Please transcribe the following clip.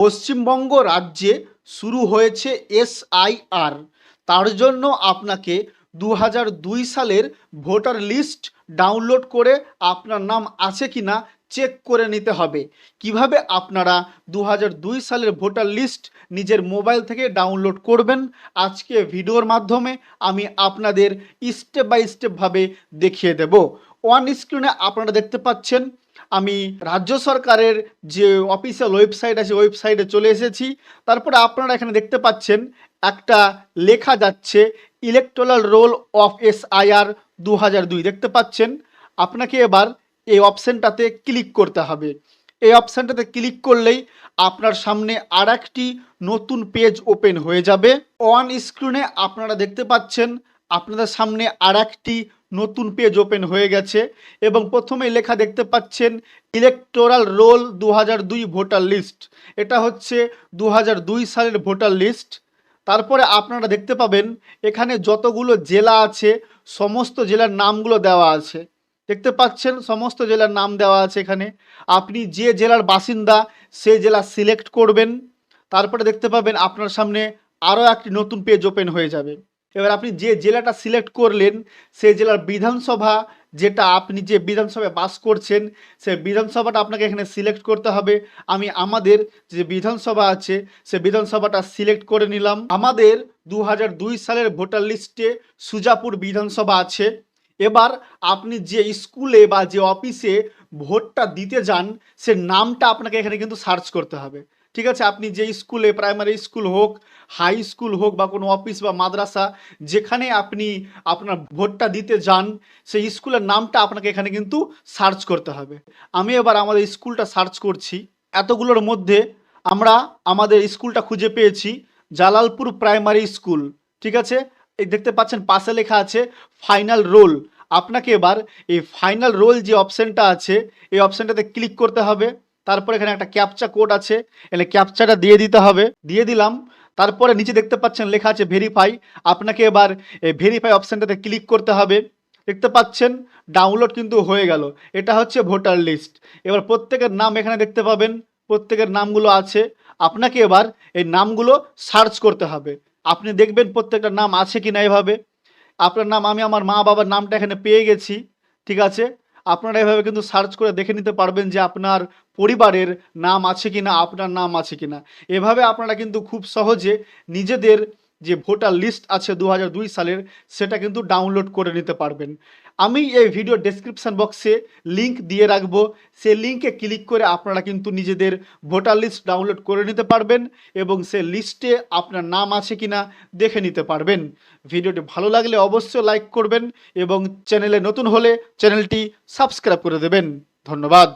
পশ্চিমবঙ্গ রাজ্যে শুরু হয়েছে এসআইআর। তার জন্য আপনাকে দু দুই সালের ভোটার লিস্ট ডাউনলোড করে আপনার নাম আছে কি না চেক করে নিতে হবে। কীভাবে আপনারা দু দুই সালের ভোটার লিস্ট নিজের মোবাইল থেকে ডাউনলোড করবেন, আজকে ভিডিওর মাধ্যমে আমি আপনাদের স্টেপ বাই স্টেপভাবে দেখিয়ে দেব। ওয়ান স্ক্রিনে আপনারা দেখতে পাচ্ছেন আমি রাজ্য সরকারের যে অফিসিয়াল ওয়েবসাইট আছে ওয়েবসাইটে চলে এসেছি। তারপরে আপনারা এখানে দেখতে পাচ্ছেন, একটা লেখা যাচ্ছে electoral roll of S IR দু দুই। দেখতে পাচ্ছেন, আপনাকে এবার এই অপশানটাতে ক্লিক করতে হবে। এই অপশানটাতে ক্লিক করলেই আপনার সামনে আর নতুন পেজ ওপেন হয়ে যাবে। অন স্ক্রিনে আপনারা দেখতে পাচ্ছেন আপনাদের সামনে আর নতুন পেজ ওপেন হয়ে গেছে এবং প্রথমে লেখা দেখতে পাচ্ছেন ইলেকটোরাল রোল দু দুই ভোটার লিস্ট এটা হচ্ছে দু দুই সালের ভোটার লিস্ট তারপরে আপনারা দেখতে পাবেন এখানে যতগুলো জেলা আছে, সমস্ত জেলার নামগুলো দেওয়া আছে। দেখতে পাচ্ছেন সমস্ত জেলার নাম দেওয়া আছে এখানে। আপনি যে জেলার বাসিন্দা সেই জেলা সিলেক্ট করবেন। তারপরে দেখতে পাবেন আপনার সামনে আরও একটি নতুন পেজ ওপেন হয়ে যাবে। এবার আপনি যে জেলাটা সিলেক্ট করলেন সেই জেলার বিধানসভা যেটা আপনি যে বিধানসভায় বাস করছেন সেই বিধানসভাটা আপনাকে এখানে সিলেক্ট করতে হবে। আমি আমাদের যে বিধানসভা আছে, সে বিধানসভাটা সিলেক্ট করে নিলাম। আমাদের দু সালের ভোটার লিস্টে সুজাপুর বিধানসভা আছে। এবার আপনি যে স্কুলে বা যে অফিসে ভোটটা দিতে যান, সে নামটা আপনাকে এখানে কিন্তু সার্চ করতে হবে। ঠিক আছে? আপনি যে স্কুলে প্রাইমারি স্কুল হোক হাই স্কুল হোক বা কোনো অফিস বা মাদ্রাসা, যেখানে আপনি আপনার ভোটটা দিতে যান, সেই স্কুলের নামটা আপনাকে এখানে কিন্তু সার্চ করতে হবে। আমি এবার আমাদের স্কুলটা সার্চ করছি। এতগুলোর মধ্যে আমরা আমাদের স্কুলটা খুঁজে পেয়েছি, জালালপুর প্রাইমারি স্কুল ঠিক আছে? এই দেখতে পাচ্ছেন, পাশে লেখা আছে ফাইনাল রোল আপনাকে এবার এই ফাইনাল রোল যে অপশানটা আছে, এই অপশানটাতে ক্লিক করতে হবে। তারপর এখানে একটা ক্যাপচা কোড আছে। এখানে ক্যাপচাটা দিয়ে দিতে হবে। দিয়ে দিলাম। তারপরে নিচে দেখতে পাচ্ছেন লেখা আছে ভেরিফাই আপনাকে এবার ভেরিফাই অপশানটাতে ক্লিক করতে হবে। দেখতে পাচ্ছেন ডাউনলোড কিন্তু হয়ে গেল। এটা হচ্ছে ভোটার লিস্ট এবার প্রত্যেকের নাম এখানে দেখতে পাবেন। প্রত্যেকের নামগুলো আছে। আপনাকে এবার এই নামগুলো সার্চ করতে হবে। আপনি দেখবেন প্রত্যেকটা নাম আছে কি না এভাবে। আপনার নাম, আমি আমার মা বাবার নামটা এখানে পেয়ে গেছি। ঠিক আছে? আপনারা এভাবে কিন্তু সার্চ করে দেখে নিতে পারবেন যে আপনার পরিবারের নাম আছে কি না আপনার নাম আছে কি না এভাবে আপনারা কিন্তু খুব সহজে নিজেদের যে ভোটার লিস্ট আছে দু সালের, সেটা কিন্তু ডাউনলোড করে নিতে পারবেন। আমি এই ভিডিও ডেসক্রিপশান বক্সে লিংক দিয়ে রাখব। সেই লিঙ্কে ক্লিক করে আপনারা কিন্তু নিজেদের ভোটার লিস্ট ডাউনলোড করে নিতে পারবেন এবং সে লিস্টে আপনার নাম আছে কি না দেখে নিতে পারবেন। ভিডিওটি ভালো লাগলে অবশ্যই লাইক করবেন এবং চ্যানেলে নতুন হলে চ্যানেলটি সাবস্ক্রাইব করে দেবেন। ধন্যবাদ।